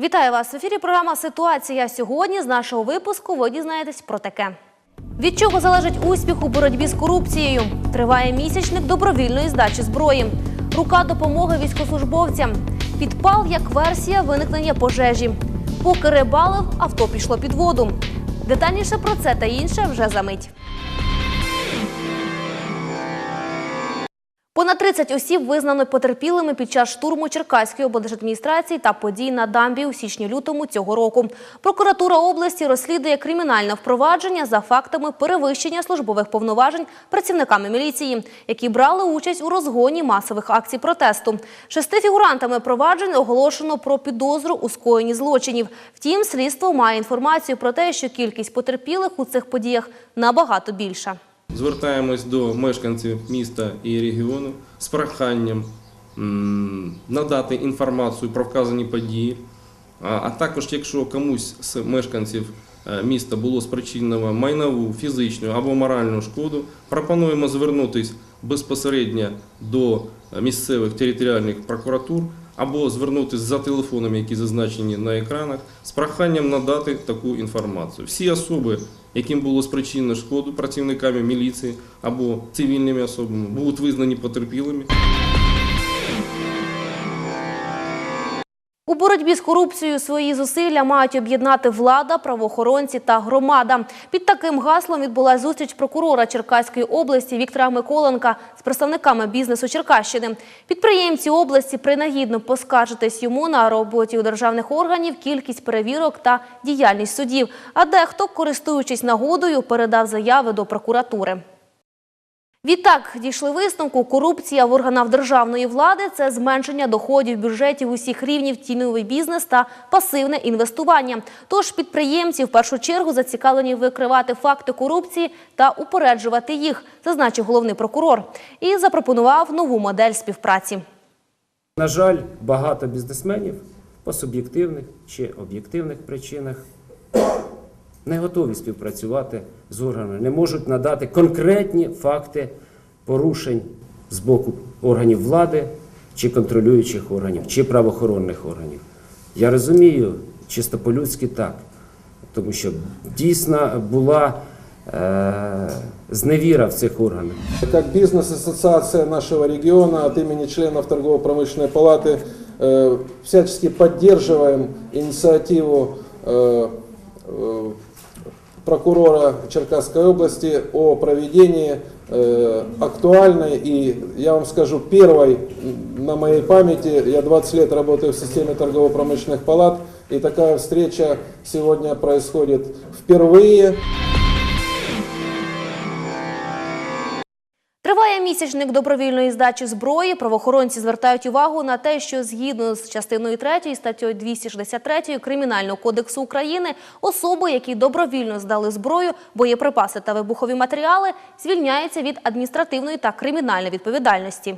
Вітаю вас в ефірі. Програма Ситуація. Сьогодні з нашого випуску ви дізнаєтесь про таке. Від чого залежить успіх у боротьбі з корупцією? Триває місячник добровільної здачі зброї. Рука допомоги військовослужбовцям. Підпал як версія виникнення пожежі. Поки рибалив, авто пішло під воду. Детальніше про це та інше вже за мить. Понад 30 осіб визнано потерпілими під час штурму Черкаської облдержадміністрації та подій на дамбі у січні-лютому цього року. Прокуратура області розслідує кримінальне впровадження за фактами перевищення службових повноважень працівниками міліції, які брали участь у розгоні масових акцій протесту. Шести фігурантами проваджень оголошено про підозру у скоєнні злочинів. Втім, слідство має інформацію про те, що кількість потерпілих у цих подіях набагато більша. Звертаємось до мешканців міста і регіону з проханням надати інформацію про вказані події. А, також, якщо комусь з мешканців е, міста було спричинено майнову, фізичну або моральну шкоду, пропонуємо звернутися безпосередньо до місцевих територіальних прокуратур або звернутися за телефонами, які зазначені на екранах, з проханням надати таку інформацію. Всі особи, яким було спричинено шкоду працівниками міліції або цивільними особами, будуть визнані потерпілими. У боротьбі з корупцією свої зусилля мають об'єднати влада, правоохоронці та громада. Під таким гаслом відбулася зустріч прокурора Черкаської області Віктора Миколенка з представниками бізнесу Черкащини. Підприємці області принагідно поскаржитись йому на роботі у державних органів, кількість перевірок та діяльність судів. А дехто, користуючись нагодою, передав заяви до прокуратури. Відтак дійшли висновку, корупція в органах державної влади це зменшення доходів бюджетів усіх рівнів, тіньовий бізнес та пасивне інвестування. Тож підприємці в першу чергу зацікавлені викривати факти корупції та упереджувати їх, зазначив головний прокурор, і запропонував нову модель співпраці. На жаль, багато бізнесменів по суб'єктивних чи об'єктивних причинах не готові співпрацювати з органами, не можуть надати конкретні факти порушень з боку органів влади чи контролюючих органів, чи правоохоронних органів. Я розумію, чисто по-людськи так, тому що дійсно була е, зневіра в цих органах. Как бизнес-ассоциация нашего региона от имени членов торгово-промышленной палаты э, всячески поддерживаем инициативу э, э, прокурора Черкасской области о проведении э, актуальной и, я вам скажу, первой на моей памяти, я 20 лет работаю в системе торгово-промышленных палат, и такая встреча сегодня происходит впервые. Триває місячник добровільної здачі зброї. Правоохоронці звертають увагу на те, що згідно з частиною 3 статтєю 263 Кримінального кодексу України особи, які добровільно здали зброю, боєприпаси та вибухові матеріали, звільняються від адміністративної та кримінальної відповідальності.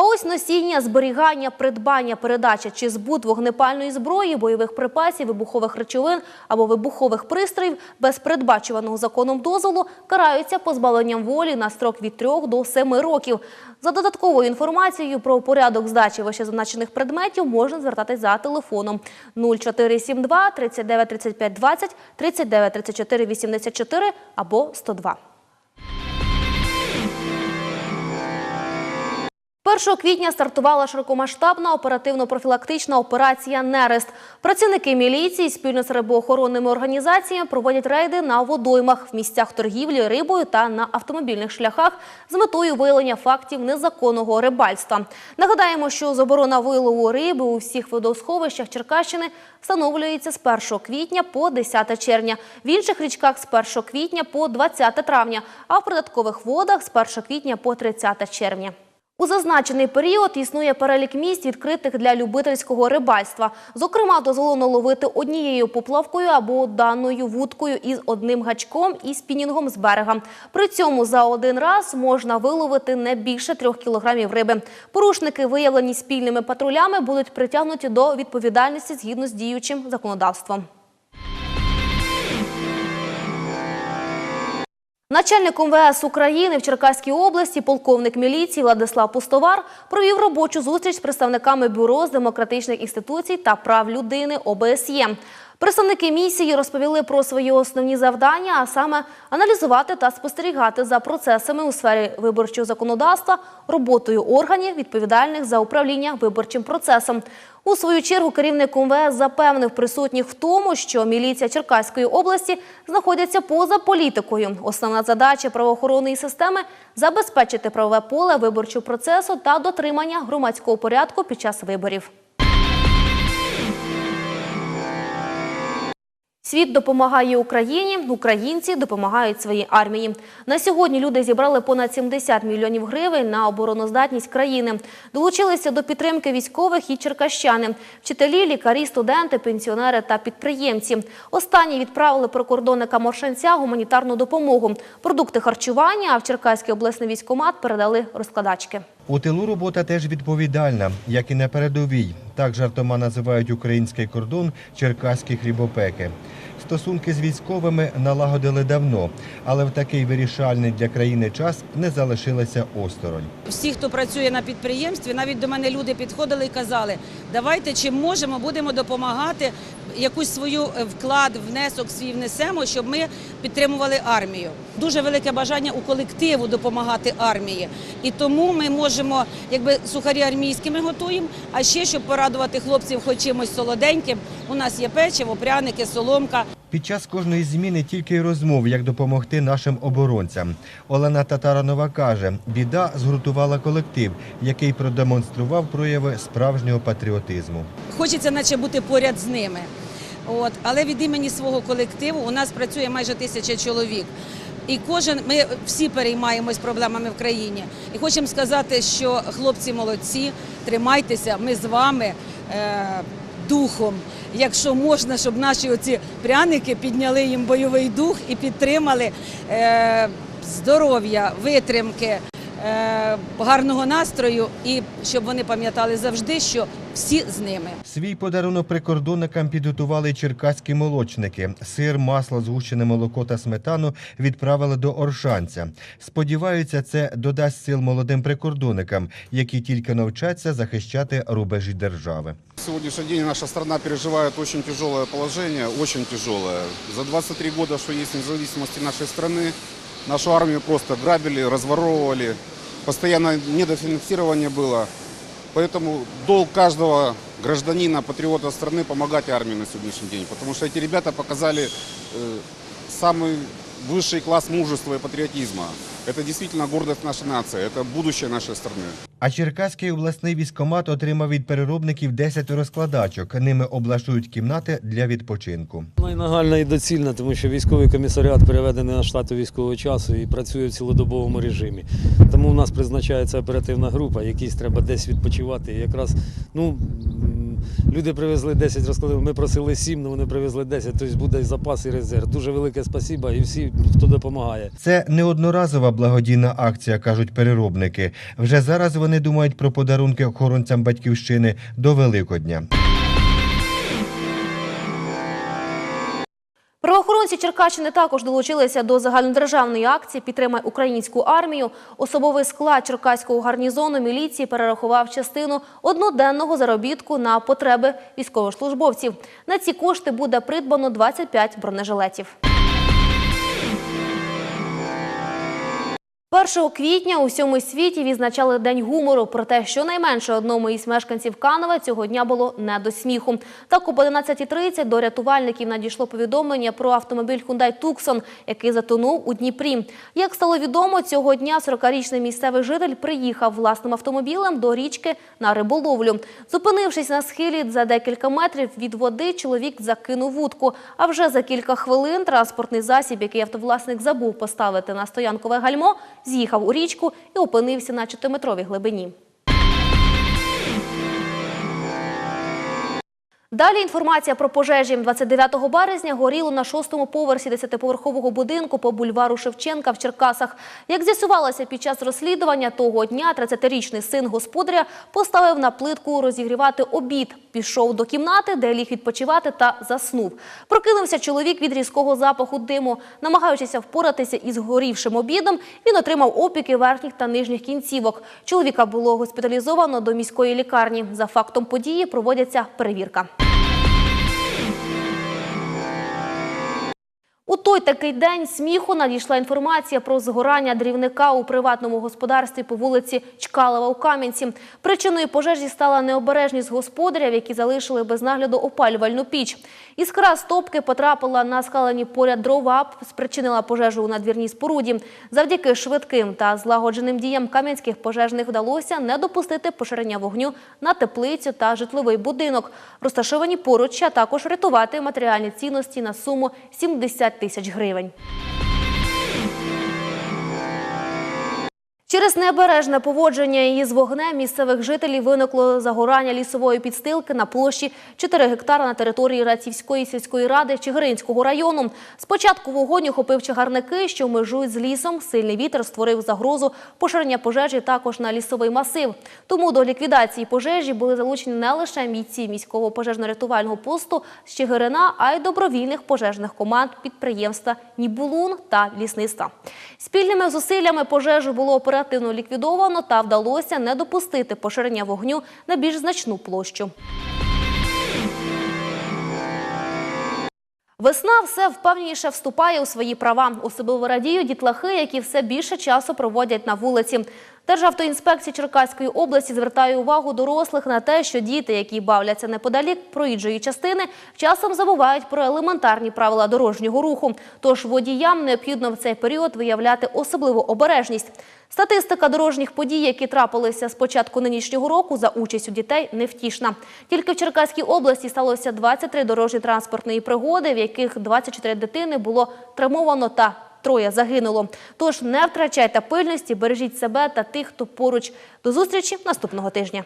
А ось носіння, зберігання, придбання, передача чи збут вогнепальної зброї, бойових припасів, вибухових речовин або вибухових пристроїв без передбачуваного законом дозволу караються позбавленням волі на строк від 3 до 7 років. За додатковою інформацією про порядок здачі вищезазначених предметів можна звертатись за телефоном 0472 39 35 20, 39 34 84 або 102. 1 квітня стартувала широкомасштабна оперативно-профілактична операція «Нерест». Працівники міліції спільно з рибоохоронними організаціями проводять рейди на водоймах, в місцях торгівлі рибою та на автомобільних шляхах з метою виявлення фактів незаконного рибальства. Нагадаємо, що заборона вилову риби у всіх водосховищах Черкащини встановлюється з 1 квітня по 10 червня, в інших річках з 1 квітня по 20 травня, а в придаткових водах з 1 квітня по 30 червня. У зазначений період існує перелік місць, відкритих для любительського рибальства. Зокрема, дозволено ловити однією поплавкою або даною вудкою із одним гачком і спінінгом з берега. При цьому за один раз можна виловити не більше трьох кілограмів риби. Порушники, виявлені спільними патрулями, будуть притягнуті до відповідальності згідно з діючим законодавством. Начальник МВС України в Черкаській області, полковник міліції Владислав Пустовар провів робочу зустріч з представниками бюро з демократичних інституцій та прав людини ОБСЄ. Представники місії розповіли про свої основні завдання, а саме аналізувати та спостерігати за процесами у сфері виборчого законодавства, роботою органів, відповідальних за управління виборчим процесом. У свою чергу керівник МВС запевнив присутніх в тому, що міліція Черкаської області знаходиться поза політикою. Основна задача правоохоронної системи забезпечити правове поле виборчого процесу та дотримання громадського порядку під час виборів. Світ допомагає Україні, українці допомагають своїй армії. На сьогодні люди зібрали понад 70 мільйонів гривень на обороноздатність країни. Долучилися до підтримки військових і черкащани, вчителі, лікарі, студенти, пенсіонери та підприємці. Останні відправили прикордонникам Оршанця гуманітарну допомогу, продукти харчування, а в Черкаський обласний військомат передали розкладачки. У тилу робота теж відповідальна, як і на передовій. Так жартома називають український кордон черкаські хлібопеки. Стосунки з військовими налагодили давно, але в такий вирішальний для країни час не залишилися осторонь. Всі, хто працює на підприємстві, навіть до мене люди підходили і казали, давайте чим можемо, будемо допомагати, якусь свою е, вклад, внесок свій внесемо, щоб ми підтримували армію. Дуже велике бажання у колективу допомагати армії. І тому ми можемо, якби сухарі армійські ми готуємо, а ще щоб порадувати хлопців хоч чимось солоденьким. У нас є печиво, пряники, соломка. Під час кожної зміни тільки й розмов, як допомогти нашим оборонцям. Олена Татаранова каже, біда згуртувала колектив, який продемонстрував прояви справжнього патріотизму. Хочеться, наче бути поряд з ними. От, але від імені свого колективу у нас працює майже тисяча чоловік. І кожен ми всі переймаємось проблемами в країні. І хочемо сказати, що хлопці молодці, тримайтеся, ми з вами е, духом. Якщо можна, щоб наші оці пряники підняли їм бойовий дух і підтримали е, здоров'я, витримки, гарного настрою, і щоб вони пам'ятали завжди, що всі з ними. Свій подарунок прикордонникам підготували черкаські молочники. Сир, масло, згущене молоко та сметану відправили до Оршанця. Сподіваються, це додасть сил молодим прикордонникам, які тільки навчаться захищати рубежі держави. В сегодняшний день наша страна переживает очень тяжелое положение, очень тяжелое. За 23 года, что есть независимости нашей страны, нашу армию просто грабили, разворовывали, постоянно недофинансирование было. Поэтому долг каждого гражданина, патриота страны помогать армии на сегодняшний день. Потому что эти ребята показали э, самый высший класс мужества и патриотизма. Это действительно гордость нашей нации, это будущее нашей страны. А Черкаський обласний військомат отримав від переробників 10 розкладачок. Ними облаштують кімнати для відпочинку. Вона і нагальна і доцільна, тому що військовий комісаріат переведений на штати військового часу і працює в цілодобовому режимі. Тому в нас призначається оперативна група, якійсь треба десь відпочивати. І якраз ну, м, люди привезли 10 розкладів, ми просили 7, але вони привезли 10, тобто буде і запас, і резерв. Дуже велике спасіба і всі, хто допомагає. Це не одноразова благодійна акція, кажуть переробники. Вже зараз вони думають про подарунки охоронцям батьківщини до Великодня. Правоохоронці Черкащини також долучилися до загальнодержавної акції «Підтримай українську армію». Особовий склад Черкаського гарнізону міліції перерахував частину одноденного заробітку на потреби військовослужбовців. На ці кошти буде придбано 25 бронежилетів. 1 квітня у всьому світі відзначали День гумору. Проте щонайменше одному із мешканців Канова цього дня було не до сміху. Так, об 11.30 до рятувальників надійшло повідомлення про автомобіль Hyundai Tucson, який затонув у Дніпрі. Як стало відомо, цього дня 40-річний місцевий житель приїхав власним автомобілем до річки на риболовлю. Зупинившись на схилі за декілька метрів від води, чоловік закинув вудку. А вже за кілька хвилин транспортний засіб, який автовласник забув поставити на стоянкове гальмо, з'їхав у річку і опинився на 4-метровій глибині. Далі інформація про пожежі. 29 березня горіло на шостому поверсі 10-поверхового будинку по бульвару Шевченка в Черкасах. Як з'ясувалося під час розслідування того дня, 30-річний син господаря поставив на плитку розігрівати обід. Пішов до кімнати, де ліг відпочивати та заснув. Прокинувся чоловік від різкого запаху диму. Намагаючися впоратися із горівшим обідом, він отримав опіки верхніх та нижніх кінцівок. Чоловіка було госпіталізовано до міської лікарні. За фактом події проводиться перевірка. У той такий день сміху надійшла інформація про згорання дрівника у приватному господарстві по вулиці Чкалова у Кам'янці. Причиною пожежі стала необережність господарів, які залишили без нагляду опалювальну піч. Іскра з топки потрапила на скалені поряд дрова, спричинила пожежу у надвірній споруді. Завдяки швидким та злагодженим діям кам'янських пожежних вдалося не допустити поширення вогню на теплицю та житловий будинок, розташовані поруч, а також врятувати матеріальні цінності на суму 70 тисяч гривень. Через необережне поводження із вогнем місцевих жителів виникло загорання лісової підстилки на площі 4 гектара на території Рацівської сільської ради Чигиринського району. Спочатку вогонь охопив чагарники, що межують з лісом. Сильний вітер створив загрозу поширення пожежі також на лісовий масив. Тому до ліквідації пожежі були залучені не лише мійці міського пожежно-рятувального посту з Чигирина, а й добровільних пожежних команд підприємства Нібулун та лісництва. Спільними зусиллями пожежу було оперативно ліквідовано та вдалося не допустити поширення вогню на більш значну площу. Весна все впевненіше вступає у свої права. Особливо радіють дітлахи, які все більше часу проводять на вулиці. Державтоінспекція Черкаської області звертає увагу дорослих на те, що діти, які бавляться неподалік проїжджої частини, часом забувають про елементарні правила дорожнього руху. Тож водіям необхідно в цей період виявляти особливу обережність. Статистика дорожніх подій, які трапилися з початку нинішнього року за участю дітей, невтішна. Тільки в Черкаській області сталося 23 дорожні транспортної пригоди, в яких 24 дитини було травмовано та троє загинуло. Тож не втрачайте пильності, бережіть себе та тих, хто поруч. До зустрічі наступного тижня.